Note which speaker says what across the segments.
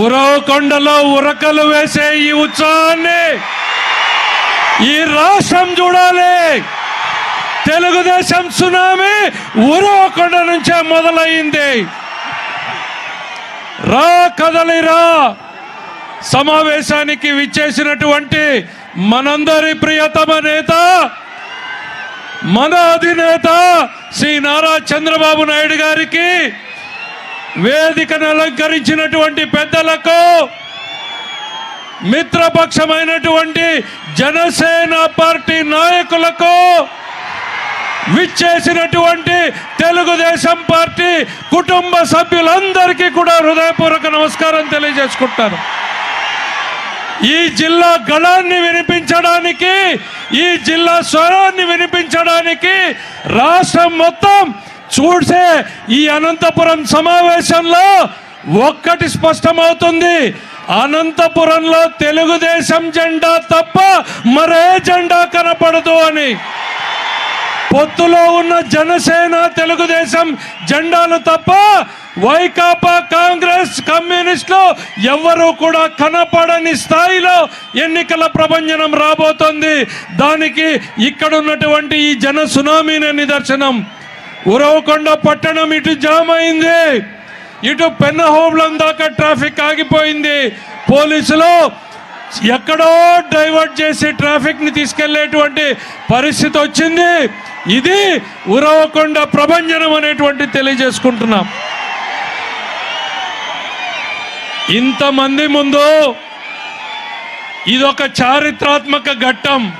Speaker 1: ఉరవకొండలో ఉరకలు వేసే ఈ ఉత్సవాన్ని ఈ రాష్ట్రం చూడాలి. తెలుగుదేశం సునామీ ఉరవకొండ నుంచే మొదలైంది. రా కదలిరా సమావేశానికి విచ్చేసినటువంటి మనందరి ప్రియతమ నేత మన అధినేత శ్రీ నారా చంద్రబాబు నాయుడు గారికి వేదికను అలంకరించినటువంటి పెద్దలకు మిత్రపక్షమైనటువంటి జనసేన పార్టీ నాయకులకు విచ్చేసినటువంటి తెలుగుదేశం పార్టీ కుటుంబ సభ్యులందరికీ కూడా హృదయపూర్వక నమస్కారం తెలియజేసుకుంటాను. ఈ జిల్లా గళాన్ని వినిపించడానికి ఈ జిల్లా స్వరాన్ని వినిపించడానికి రాష్ట్రం మొత్తం చూసే ఈ అనంతపురం సమావేశంలో ఒక్కటి స్పష్టమవుతుంది. అనంతపురంలో తెలుగుదేశం జెండా తప్ప మరే జెండా కనపడదు అని. పొత్తులో ఉన్న జనసేన తెలుగుదేశం జెండాలు తప్ప వైకాపా కాంగ్రెస్ కమ్యూనిస్టులు ఎవరు కూడా కనపడని స్థాయిలో ఎన్నికల ప్రభంజనం రాబోతోంది. దానికి ఇక్కడ ఉన్నటువంటి ఈ జన సునామీనే నిదర్శనం. ఉరవకొండ పట్టణం ఇటు జామ్ అయింది. ఇటు పెన్న హోమ్లం దాకా ట్రాఫిక్ ఆగిపోయింది. పోలీసులు ఎక్కడో డైవర్ట్ చేసి ట్రాఫిక్ని తీసుకెళ్ళేటువంటి పరిస్థితి వచ్చింది. ఇది ఉరవకొండ ప్రభంజనం అనేటువంటి తెలియజేసుకుంటున్నాం. ఇంతమంది ముందు ఇదొక చారిత్రాత్మక ఘట్టం.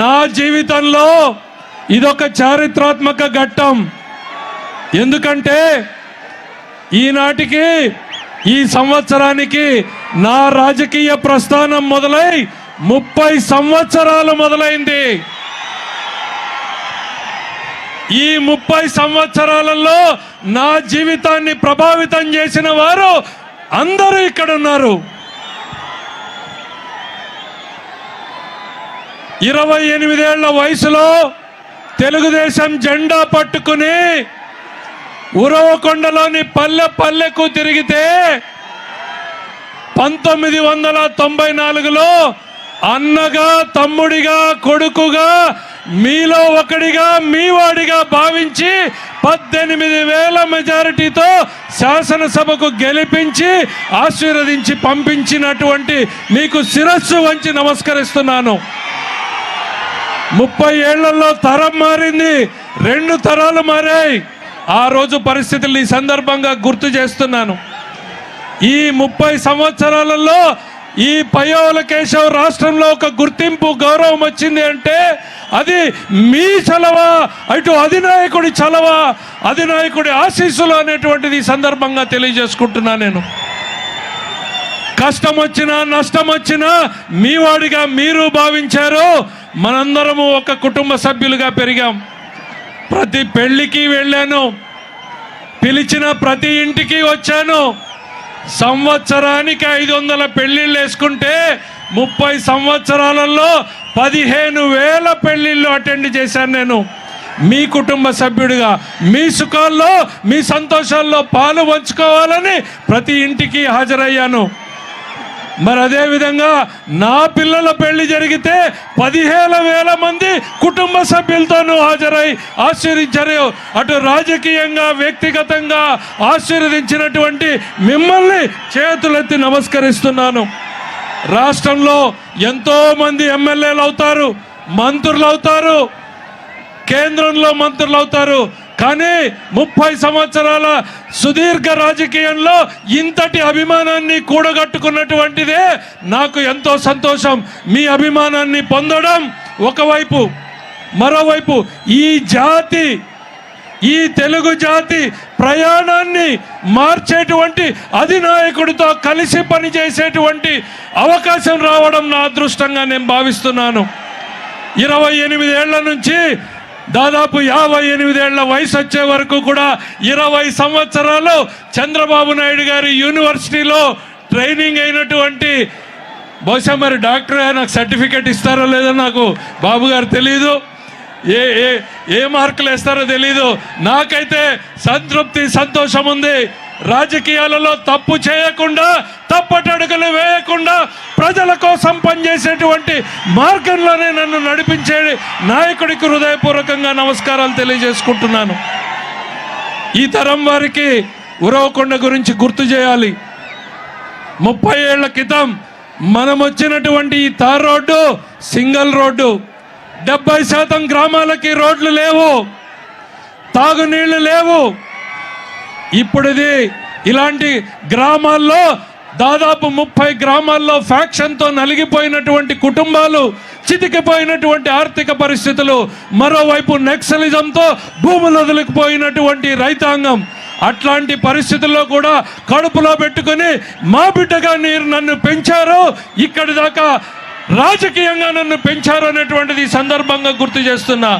Speaker 1: నా జీవితంలో ఇదొక చారిత్రాత్మక ఘట్టం. ఎందుకంటే ఈనాటికి ఈ సంవత్సరానికి నా రాజకీయ ప్రస్థానం మొదలై ముప్పై సంవత్సరాలు మొదలైంది. ఈ ముప్పై సంవత్సరాలలో నా జీవితాన్ని ప్రభావితం చేసిన వారు అందరూ ఇక్కడ ఉన్నారు ఇరవై ఎనిమిదేళ్ళ వయసులో తెలుగుదేశం జెండా పట్టుకుని ఉరవకొండలోని పల్లె పల్లెకు తిరిగితే పంతొమ్మిది వందల తొంభై నాలుగులో అన్నగా తమ్ముడిగా కొడుకుగా మీలో ఒకడిగా మీవాడిగా భావించి పద్దెనిమిది వేల మెజారిటీతో శాసనసభకు గెలిపించి ఆశీర్వదించి పంపించినటువంటి మీకు శిరస్సు వంచి నమస్కరిస్తున్నాను. ముప్పై ఏళ్ళలో తరం మారింది రెండు తరాలు మారాయి. ఆ రోజు పరిస్థితులు ఈ సందర్భంగా గుర్తు చేస్తున్నాను. ఈ ముప్పై సంవత్సరాలలో ఈ పయోల కేశవ్ రాష్ట్రంలో ఒక గుర్తింపు గౌరవం వచ్చింది అంటే అది మీ చలవ అటు అధినాయకుడి చలవ అధినాయకుడి ఆశీస్సులు అనేటువంటిది ఈ సందర్భంగా తెలియజేసుకుంటున్నా నేను. కష్టం వచ్చినా నష్టం వచ్చినా మీ వాడిగా మీరు భావించారు మనందరము ఒక కుటుంబ సభ్యులుగా పెరిగాం. ప్రతి పెళ్ళికి వెళ్ళాను. పిలిచిన ప్రతి ఇంటికి వచ్చాను. సంవత్సరానికి ఐదు వందల పెళ్ళిళ్ళు వేసుకుంటే ముప్పై సంవత్సరాలలో పదిహేను వేల పెళ్ళిళ్ళు అటెండ్ చేశాను నేను. మీ కుటుంబ సభ్యుడిగా మీ సుఖాల్లో మీ సంతోషాల్లో పాలు పంచుకోవాలని ప్రతి ఇంటికి హాజరయ్యాను. మరి అదే విధంగా నా పిల్లల పెళ్ళి జరిగితే పదిహేను వేల మంది కుటుంబ సభ్యులతోనూ హాజరై ఆశీర్వించారు అటు రాజకీయంగా వ్యక్తిగతంగా ఆశీర్వదించినటువంటి మిమ్మల్ని చేతులెత్తి నమస్కరిస్తున్నాను. రాష్ట్రంలో ఎంతో మంది ఎమ్మెల్యేలు అవుతారు మంత్రులు అవుతారు కేంద్రంలో మంత్రులు అవుతారు కానీ ముప్పై సంవత్సరాల సుదీర్ఘ రాజకీయంలో ఇంతటి అభిమానాన్ని కూడగట్టుకున్నటువంటిదే నాకు ఎంతో సంతోషం. మీ అభిమానాన్ని పొందడం ఒకవైపు. మరోవైపు ఈ జాతి ఈ తెలుగు జాతి ప్రయాణాన్ని మార్చేటువంటి అధినాయకుడితో కలిసి పనిచేసేటువంటి అవకాశం రావడం నా అదృష్టంగా నేను భావిస్తున్నాను. ఇరవై ఎనిమిది ఏళ్ళ నుంచి దాదాపు యాభై ఎనిమిదేళ్ళ వయసు వచ్చే వరకు కూడా ఇరవై సంవత్సరాలు చంద్రబాబు నాయుడు గారి యూనివర్సిటీలో ట్రైనింగ్ అయినటువంటి బహుశా మరి డాక్టర్ నాకు సర్టిఫికేట్ ఇస్తారో లేదో నాకు బాబు గారు తెలియదు ఏ ఏ ఏ మార్కులు వేస్తారో తెలీదు. నాకైతే సంతృప్తి సంతోషం ఉంది. రాజకీయాలలో తప్పు చేయకుండా తప్పటడుగులు వేయకుండా ప్రజల కోసం పనిచేసేటువంటి మార్గంలోనే నన్ను నడిపించే నాయకుడికి హృదయపూర్వకంగా నమస్కారాలు తెలియజేసుకుంటున్నాను. ఈ తరం వారికి ఉరవకొండ గురించి గుర్తు చేయాలి. ముప్పై ఏళ్ళ క్రితం మనం వచ్చినటువంటి ఈ తార్ రోడ్డు సింగిల్ రోడ్డు. డెబ్బై శాతం గ్రామాలకి రోడ్లు లేవు తాగునీళ్ళు లేవు. ఇప్పుడుది ఇలాంటి గ్రామాల్లో దాదాపు ముప్పై గ్రామాల్లో ఫ్యాక్షన్తో నలిగిపోయినటువంటి కుటుంబాలు చితికిపోయినటువంటి ఆర్థిక పరిస్థితులు మరోవైపు నెక్సలిజంతో భూములు వదిలిపోయినటువంటి రైతాంగం. అట్లాంటి పరిస్థితుల్లో కూడా కడుపులో పెట్టుకొని మా బిడ్డగా మీరు నన్ను పెంచారు ఇక్కడి దాకా రాజకీయంగా నన్ను పెంచారు అనేటువంటిది సందర్భంగా గుర్తు చేస్తున్నా.